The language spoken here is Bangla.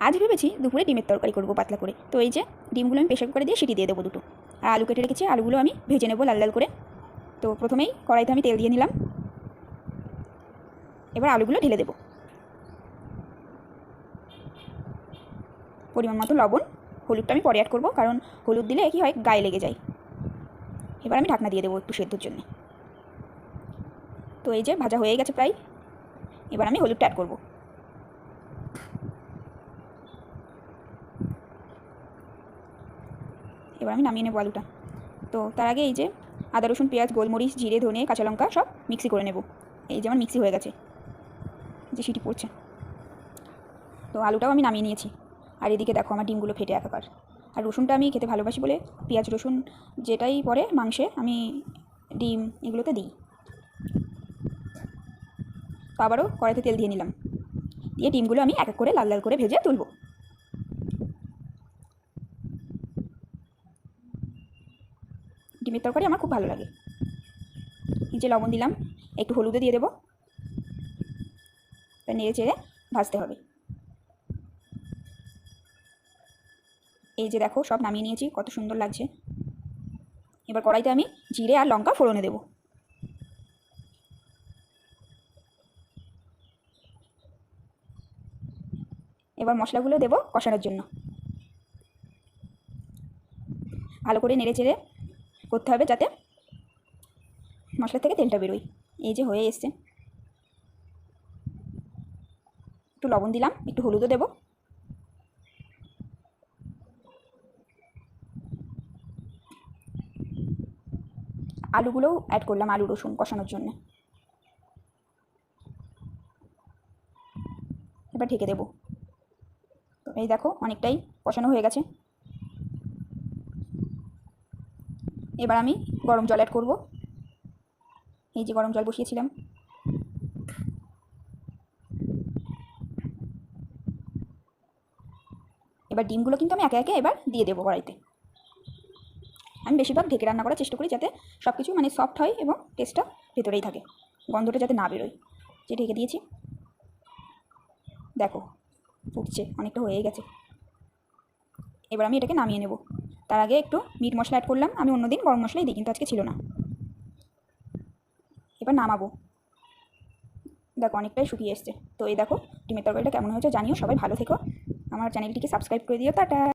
আজ ভেবেছি দুপুরে ডিমের তরকারি করব পাতলা করে। তো এই যে, ডিমগুলো আমি প্রেশার কুকারে দিয়ে সিটি দিয়ে দেবো দুটো। আর আলু কেটে রেখেছি, আলুগুলো আমি ভেজে নেব লাল লাল করে। তো প্রথমেই কড়াইতে আমি তেল দিয়ে নিলাম। এবার আলুগুলো ঢেলে দেবো। পরিমাণ মতো লবণ, হলুদটা আমি পরে অ্যাড করব, কারণ হলুদ দিলে কী হয়, গায়ে লেগে যায়। এবার আমি ঢাকনা দিয়ে দেবো একটু সেদ্ধর জন্য। তো এই যে, ভাজা হয়ে গেছে প্রায়। এবার আমি হলুদটা অ্যাড করব। এবার আমি নামিয়ে নেব আলুটা। তো তার আগে এই যে আদা, রসুন, পেঁয়াজ, গোলমরিচ, জিরে, ধনে, কাঁচা লঙ্কা সব মিক্সি করে নেব। এই যে আমার মিক্সি হয়ে গেছে। যে সিটি পড়ছে। তো আলুটাও আমি নামিয়ে নিয়েছি। আর এদিকে দেখো আমার ডিমগুলো ফেটে একাকার। আর রসুনটা আমি খেতে ভালোবাসি বলে পেঁয়াজ, রসুন যেটাই পরে মাংসে আমি ডিম এগুলোতে দিই। তো আবারও কড়াইতে তেল দিয়ে নিলাম। দিয়ে ডিমগুলো আমি এক এক করে লাল লাল করে ভেজে তুলবো। ডিমের তরকারি আমার খুব ভালো লাগে। যে লবণ দিলাম, একটু হলুদও দিয়ে দেবো। নেড়ে চেড়ে ভাজতে হবে। এই যে দেখো, সব নামিয়ে নিয়েছি, কত সুন্দর লাগছে। এবার কড়াইতে আমি জিরে আর লঙ্কা ফোড়নে দেবো। এবার মশলাগুলো দেবো কষানোর জন্য। ভালো করে নেড়ে চেড়ে করতে হবে যাতে মশলা থেকে তেলটা বেরোয়। এই যে হয়ে এসছে। একটু লবণ দিলাম, একটু হলুদও দেবো। আলুগুলোও অ্যাড করলাম, আলু রসুন কষানোর জন্য। এবার ঢেকে দেবো। এই দেখো, অনেকটাই কষানো হয়ে গেছে। এবার আমি গরম জল অ্যাড করব। এই যে গরম জল বসিয়েছিলাম। এবার ডিমগুলো কিন্তু আমি একে একে এবার দিয়ে দেবো কড়াইতে। আমি বেশিরভাগ ঢেকে রান্না করার চেষ্টা করি যাতে সব কিছু মানে সফট হয় এবং টেস্টটা ভেতরেই থাকে। গন্ধটা যাতে না বেরোয়। যে ঢেকে দিয়েছি। দেখো, ফুটছে, অনেকটা হয়ে গেছে। এবার আমি এটাকে নামিয়ে নেব। তার আগে একটু মিট মশলা অ্যাড করলাম। আমি অন্যদিন গরম মশলাই দিই, কিন্তু আজকে ছিল না। এবার নামাবো। দেখো, অনেকটাই শুকিয়ে এসছে। তো এই দেখো, ডিমের তরকারিটা কেমন হয়েছে জানিও। সবাই ভালো থেকো। আমার চ্যানেলটিকে সাবস্ক্রাইব করে দিও। টাটা!